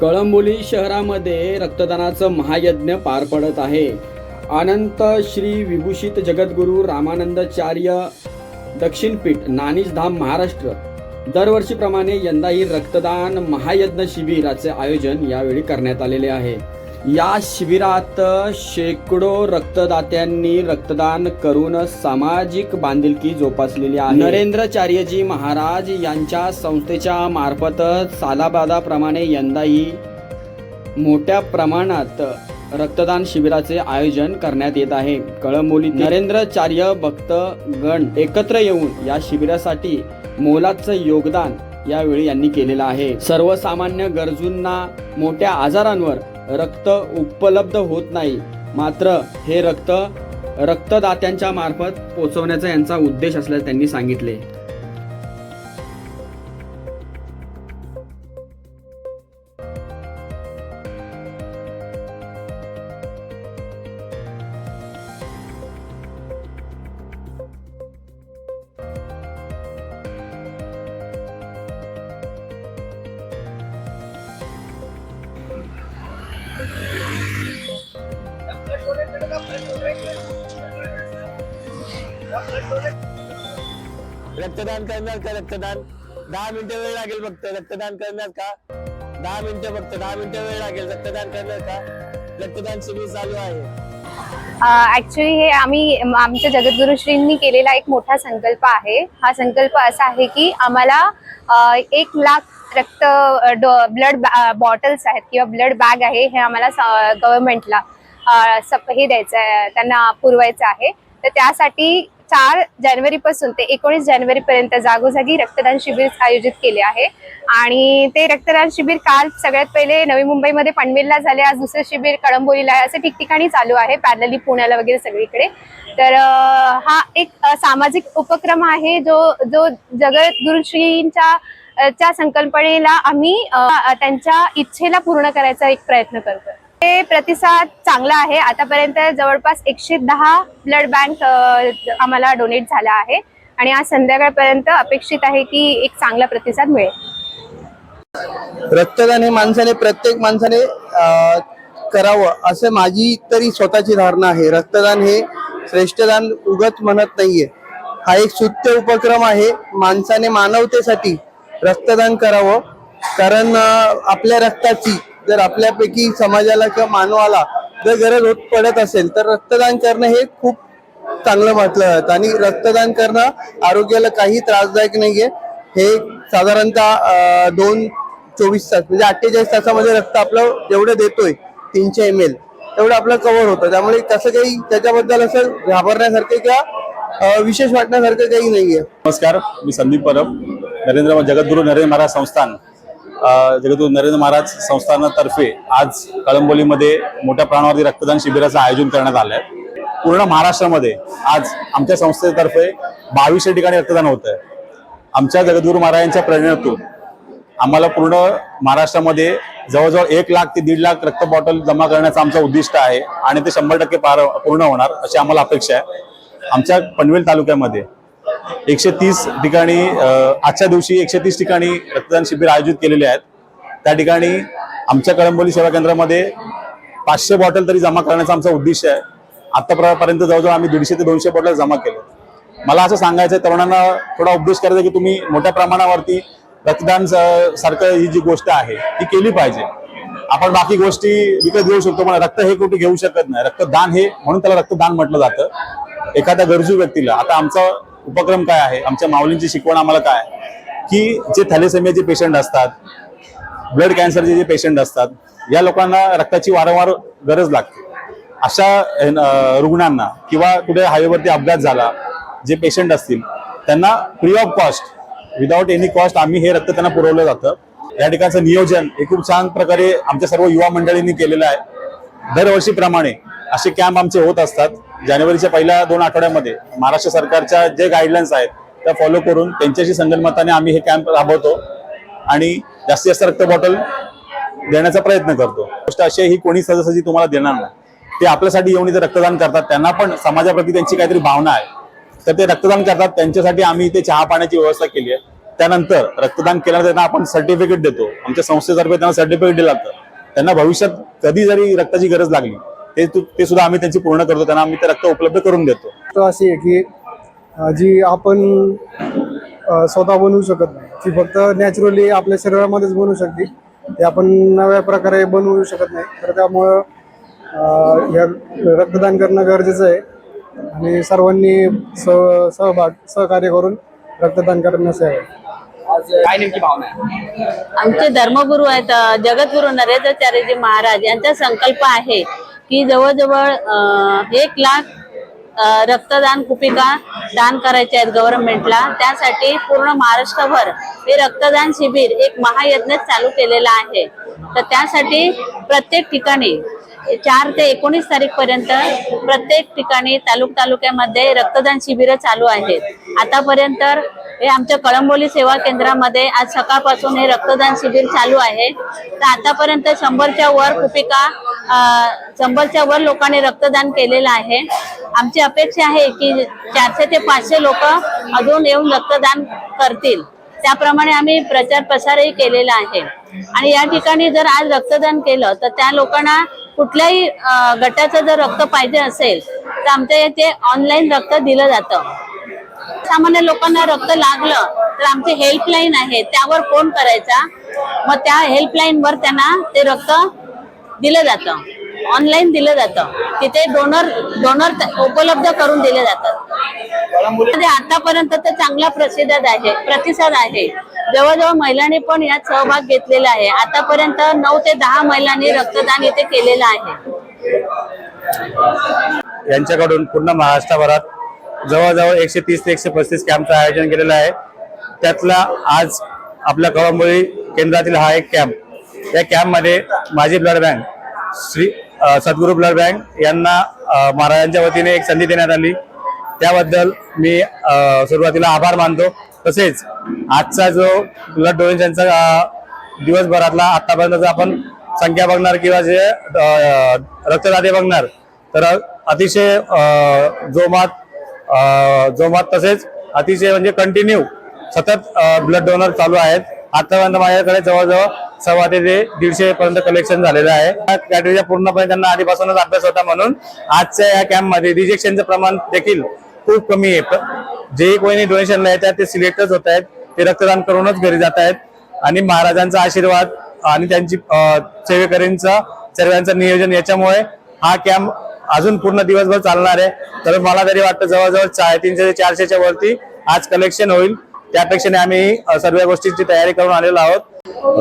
कळंबोली शहरामध्ये रक्तदानाचं महायज्ञ पार पडत आहे. अनंत श्री विभूषित जगद्गुरू रामानंदाचार्य दक्षिणपीठ नानीज धाम महाराष्ट्र. दरवर्षीप्रमाणे यंदाही रक्तदान महायज्ञ शिबिराचे आयोजन यावेळी करण्यात आलेले आहे. या शिबिरात शेकडो रक्तदात्यांनी रक्तदान करून सामाजिक बांधिलकी जोपासलेली आहे. नरेंद्रचार्यजी महाराज यांच्या संस्थेच्या मार्फत सालाबादाप्रमाणे यंदाही मोठ्या प्रमाणात रक्तदान शिबिराचे आयोजन करण्यात येत आहे. कळंबोली नरेंद्रचार्य भक्तगण एकत्र येऊन या शिबिरासाठी मोलाचं योगदान यावेळी यांनी केलेलं आहे. सर्वसामान्य गरजूंना मोठ्या आजारांवर रक्त उपलब्ध होत नाही. मात्र हे रक्त रक्तदात्यांच्या मार्फत पोचवण्याचा यांचा उद्देश असल्याचे त्यांनी सांगितले. रक्तदान करणार का रक्तदान? दहा मिनिटं वेळ लागेल फक्त रक्तदान करणार का? दहा मिनिटं फक्त दहा मिनिटं वेळ लागेल. रक्तदान करणार का? रक्तदान शिबिर चालू आहे. ॲक्च्युली हे आम्ही आमच्या जगद्गुरुश्रींनी केलेला एक मोठा संकल्प आहे. हा संकल्प असा आहे की आम्हाला एक लाख रक्त ब्लड बॉटल्स आहेत किंवा ब्लड बॅग आहे हे आम्हाला गव्हर्नमेंटला हे द्यायचं आहे त्यांना पुरवायचं आहे. तर त्यासाठी चार जानेवारी पासून ते एकोणीस जानेवारी पर्यंत जागोजागी रक्तदान शिबिर आयोजित केले आहे. आणि ते रक्तदान शिबिर काल सगळ्यात पहिले नवी मुंबईमध्ये पनवेलला झाले. आज दुसरं शिबिर कळंबोलीला आहे. असं ठिकठिकाणी चालू आहे. पॅरलली पुण्याला वगैरे सगळीकडे. तर हा एक सामाजिक उपक्रम आहे जो जो जगद्गुरुश्रींच्या च्या संकल्पनेला आम्ही त्यांच्या इच्छेला पूर्ण करायचा एक प्रयत्न करतो हे प्रतिसाद चांगला आहे. आतापर्यंत जवळपास एकशे दहा ब्लड बँक आम्हाला डोनेट झाला आहे. आणि आज संध्याकाळपर्यंत अपेक्षित आहे की एक चांगला प्रतिसाद मिळेल. रक्तदान हे माणसाने प्रत्येक माणसाने करावं असं माझी तरी स्वतःची धारणा आहे. रक्तदान हे श्रेष्ठदान उगत म्हणत नाहीये. हा एक सुत्य उपक्रम आहे. माणसाने मानवतेसाठी रक्तदान करावं. कारण आपल्या रक्ताची जर आपल्यापैकी समाजाला किंवा मानवाला जर गरज होत पडत असेल तर रक्तदान करणं हे खूप चांगलं म्हटलं जातं. आणि रक्तदान करणं आरोग्याला काही त्रासदायक नाहीये. हे साधारणतः दोन चोवीस तास म्हणजे अठ्ठेचाळीस तासामध्ये रक्त आपलं जेवढं देतोय तीनशे एम एल तेवढं आपलं कव्हर होतं. त्यामुळे कसं काही त्याच्याबद्दल असं घाबरण्यासारखं किंवा विशेष वाटण्यासारखं काही नाहीये. नमस्कार मी संदीप परब नरेंद्र जगद्गुरु नरेंद्र महाराज संस्थान. अ, नरेंद्र महाराज संस्थानातर्फे आज कळंबोलीमध्ये मोठ्या प्रमाणावरती रक्तदान शिबिराचं आयोजन करण्यात आलं आहे. पूर्ण महाराष्ट्रामध्ये आज आमच्या संस्थेतर्फे बावीसशे ठिकाणी रक्तदान होत आहे. आमच्या जगद्गुरू महाराजांच्या प्रेरणेतून आम्हाला पूर्ण महाराष्ट्रामध्ये जवळजवळ एक लाख ते दीड लाख रक्त बॉटल जमा करण्याचं आमचं उद्दिष्ट आहे आणि ते शंभर टक्के पार पूर्ण होणार अशी आम्हाला अपेक्षा आहे. आमच्या पनवेल तालुक्यामध्ये एकशे तीस ठिकाणी आजच्या दिवशी एकशे तीस ठिकाणी रक्तदान शिबिर आयोजित केलेले आहेत. त्या ठिकाणी आमच्या कळंबोली सेवा केंद्रामध्ये पाचशे बॉटल तरी जमा करण्याचा आमचा उद्देश आहे. आतापर्यंत जवळजवळ आम्ही दीडशे ते दोनशे बॉटल जमा केले. मला असं सांगायचं आहे तरुणांना थोडा उपदेश करायचा की तुम्ही मोठ्या प्रमाणावरती रक्तदान सारखं ही जी गोष्ट आहे ती केली पाहिजे. आपण बाकी गोष्टी विकत घेऊ शकतो पण रक्त हे कुठे घेऊ शकत नाही. रक्तदान हे म्हणून त्याला रक्तदान म्हटलं जातं. एखाद्या गरजू व्यक्तीला आता आमचं उपक्रम काय आहे? आमच्या माऊलींची शिकवण आम्हाला काय की जे थॅलेसेमियाचे पेशंट असतात ब्लड कॅन्सरचे जे पेशंट असतात या लोकांना रक्ताची वारंवार गरज लागते. अशा रुग्णांना किंवा कुठे हायवेवरती अपघात झाला जे पेशंट असतील त्यांना free of cost without any cost आम्ही हे रक्त त्यांना पुरवलं जातं. या ठिकाणचं नियोजन हे खूप छान प्रकारे आमच्या सर्व युवा मंडळींनी केलेलं आहे. दरवर्षीप्रमाणे असे कॅम्प आमचे होत असतात. जानेवारीच्या पहिल्या दोन आठवड्यामध्ये महाराष्ट्र सरकारच्या जे गाईडलाईन्स आहेत त्या फॉलो करून त्यांच्याशी संगनमताने आम्ही हे कॅम्प राबवतो आणि जास्तीत जास्त रक्त बॉटल देण्याचा प्रयत्न करतो. गोष्ट अशी ही कोणी सहजासहजी तुम्हाला देणार नाही. ते आपल्यासाठी येऊन इथे रक्तदान करतात त्यांना पण समाजाप्रती त्यांची काहीतरी भावना आहे. तर ते रक्तदान करतात त्यांच्यासाठी आम्ही इथे चहा पाण्याची व्यवस्था केली आहे. त्यानंतर रक्तदान केल्यानंतर त्यांना आपण सर्टिफिकेट देतो. आमच्या संस्थेतर्फे त्यांना सर्टिफिकेट दिलं जातं. त्यांना भविष्यात कधी जरी रक्ताची गरज लागली ते तु- ते सुद्धा आम्ही त्यांची पूर्ण करतो त्यांना आम्ही ते रक्त उपलब्ध करून देतो. गोष्ट अशी आहे की जी आपण स्वतः बनवू शकत नाही ती फक्त नॅचरली आपल्या शरीरामध्येच बनवू शकते. ते आपण नव्या प्रकारे बनवू शकत नाही. तर त्यामुळं या रक्तदान करणं गरजेचं आहे. आणि सर्वांनी सह सहभाग सहकार्य करून रक्तदान करण्यास यावे. आज काय नेमकी भावना आहे? आमचे धर्मगुरू आहेत जगद्गुरू नरेंद्रचार्यजी महाराज यांचा संकल्प आहे की जवळजवळ एक लाख रक्तदान कुपिका दान करायचे आहेत गव्हर्नमेंटला त्यासाठी पूर्ण महाराष्ट्रभर हे रक्तदान शिबिर एक महायज्ञ चालू केलेला आहे. तर त्यासाठी प्रत्येक ठिकाणी चार ते एकोणीस तारीख पर्यंत प्रत्येक ठिकाणी तालुक तालुक्यामध्ये रक्तदान शिबिरं चालू आहेत. आतापर्यंत हे आमच्या कळंबोली सेवा केंद्रामध्ये आज सकाळपासून हे रक्तदान शिबिर चालू आहे. तर आतापर्यंत शंभरच्या वर कुपिका शंभरच्या वर लोकांनी रक्तदान केलेलं आहे. आमची अपेक्षा आहे की चारशे ते पाचशे लोक अजून येऊन रक्तदान करतील. त्याप्रमाणे आम्ही प्रचार प्रसारही केलेला आहे. आणि या ठिकाणी जर आज रक्तदान केलं तर त्या लोकांना कुठल्याही गटाचं जर रक्त पाहिजे असेल तर आमच्या इथे ऑनलाईन रक्त दिलं जातं. सामान्य लोकांना रक्त लागलं तर आमची हेल्पलाईन आहे त्यावर फोन करायचा. मग त्या हेल्पलाईन वर त्यांना ते रक्त दिलं जातं. ऑनलाईन दिलं जातं. तिथे डोनर डोनर उपलब्ध करून दिले जातात. आतापर्यंत तर चांगला प्रतिसाद आहे प्रतिसाद आहे. जवळजवळ महिलांनी पण यात सहभाग घेतलेला आहे. आतापर्यंत नऊ ते दहा महिलांनी रक्तदान इथे केलेलं आहे. यांच्याकडून पूर्ण महाराष्ट्रभरात जवळजवळ एकशे तीस ते एकशे पस्तीस कॅम्पचं आयोजन केलेलं आहे. त्यातला आज आपल्या कळंबोळी केंद्रातील हा एक कॅम्प. या कॅम्पमध्ये माझी ब्लड बँक श्री सद्गुरू ब्लड बँक यांना महाराजांच्या वतीने एक संधी देण्यात आली. त्याबद्दल मी सुरुवातीला आभार मानतो. तसेच आजचा जो ब्लड डोनेशनचा दिवसभरातला आतापर्यंतचा आपण संख्या बघणार किंवा जे रक्तदाते बघणार तर अतिशय जोमात जोमात तसेच अतिशय म्हणजे कंटिन्यू सतत ब्लड डोनर चालू आहेत. आतापर्यंत माझ्याकडे जवळजवळ सव्वा ते दीडशे पर्यंत कलेक्शन झालेलं आहे. कॅटरीचा पूर्णपणे त्यांना आधीपासूनच अभ्यास होता म्हणून आजच्या या कॅम्पमध्ये रिजेक्शनचं प्रमाण देखील खूप कमी आहे. जे कोणी डोनेशन येतात ते सिलेक्टच होत आहेत. ते रक्तदान करूनच घरी जात आहेत. आणि महाराजांचा आशीर्वाद आणि त्यांची अ, सेवेकरींचा सर्वांचं नियोजन याच्यामुळे हा कॅम्प अजून पूर्ण दिवसभर चालणार आहे. तर मला तरी वाटतं जवळजवळ साडेतीनशे ते चारशेच्या वरती आज कलेक्शन होईल. त्यापेक्षाने आम्ही सर्व गोष्टींची तयारी करून आलेलो आहोत. अ,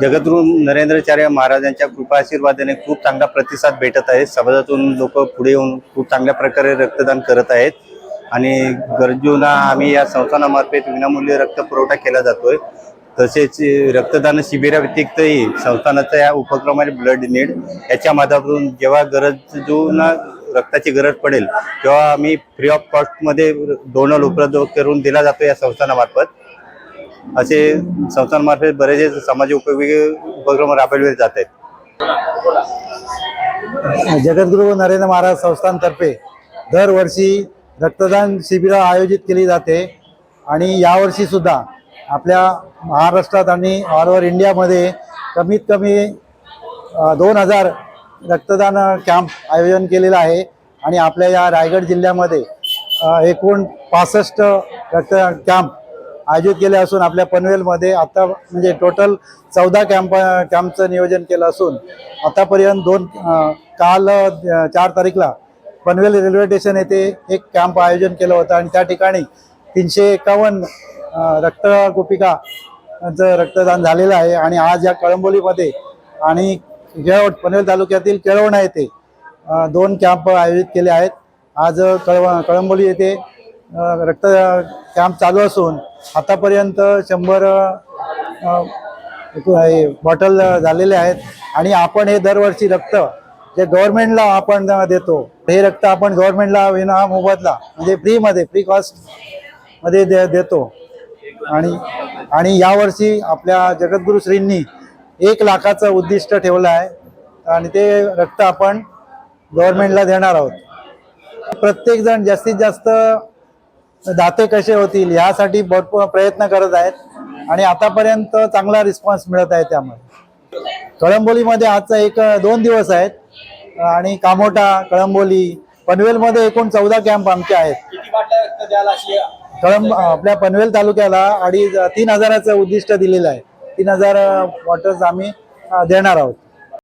नरेंद्राचार्य नरेंद्रचार्य महाराजांच्या कृपाशीर्वादाने खूप चांगला प्रतिसाद भेटत आहे. समाजातून लोक पुढे येऊन खूप चांगल्या प्रकारे रक्तदान करत आहेत. आणि गरजूंना आम्ही या संस्थानामार्फत विनामूल्य रक्त पुरवठा केला जातोय. तसेच रक्तदान शिबिराव्यतिरिक्तही संस्थानाचा या उपक्रमाने ब्लड नीड याच्या माध्यमातून जेव्हा गरजूंना रक्ताची गरज पडेल तेव्हा आम्ही फ्री ऑफ कॉस्टमध्ये डोनल उपलब्ध करून दिला जातो या संस्थानामार्फत. असे संस्थांमार्फत बरेचसे समाज उपयोगी उपक्रम राबवले जात आहेत. जगद्गुरू नरेंद्र महाराज संस्थानतर्फे दरवर्षी रक्तदान शिबिरं आयोजित केली जाते आणि यावर्षी सुद्धा आपल्या महाराष्ट्रात आणि ऑल ओव्हर इंडियामध्ये कमीत कमी दोन हजार रक्तदान कॅम्प आयोजन केलेलं आहे. आणि आपल्या या रायगड जिल्ह्यामध्ये एकूण पासष्ट रक्त कॅम्प आयोजित केले असून आपल्या पनवेलमध्ये आता म्हणजे टोटल चौदा कॅम्प कॅम्पचं नियोजन केलं असून आतापर्यंत दोन काल चार तारीखला पनवेल रेल्वे स्टेशन येथे एक कॅम्प आयोजन केलं होतं. आणि त्या ठिकाणी तीनशे एकावन्न रक्त रक्तकुपिकाचं रक्तदान झालेलं आहे आणि आज या कळंबोलीमध्ये आणि केळवण पनवेल तालुक्यातील केळवणा येथे दोन कॅम्प आयोजित केले आहेत. आज कळव कळंबोली येथे रक्त कॅम्प चालू असून आतापर्यंत शंभर हे बॉटल झालेले आहेत आणि आपण हे दरवर्षी रक्त जे गव्हर्नमेंटला आपण देतो हे रक्त आपण गव्हर्नमेंटला विना मोबदला म्हणजे फ्रीमध्ये फ्री कॉस्टमध्ये दे देतो. आणि आणि यावर्षी आपल्या जगद्गुरु श्रींनी एक लाखाचं उद्दिष्ट ठेवलं आहे. आणि ते रक्त आपण गव्हर्नमेंटला देणार आहोत. प्रत्येकजण जास्तीत जास्त दाते कसे होतील यासाठी भरपूर प्रयत्न करत आहेत. आणि आतापर्यंत चांगला रिस्पॉन्स मिळत आहे त्यामध्ये. कळंबोलीमध्ये आजचा एक दोन दिवस आहेत. आणि कामोटा कळंबोली पनवेलमध्ये एकूण चौदा कॅम्प आमचे आहेत. कळंब आपल्या पनवेल तालुक्याला अडीच तीन हजाराचं उद्दिष्ट दिलेलं आहे. तीन हजार वॉटर्स आम्ही देणार आहोत.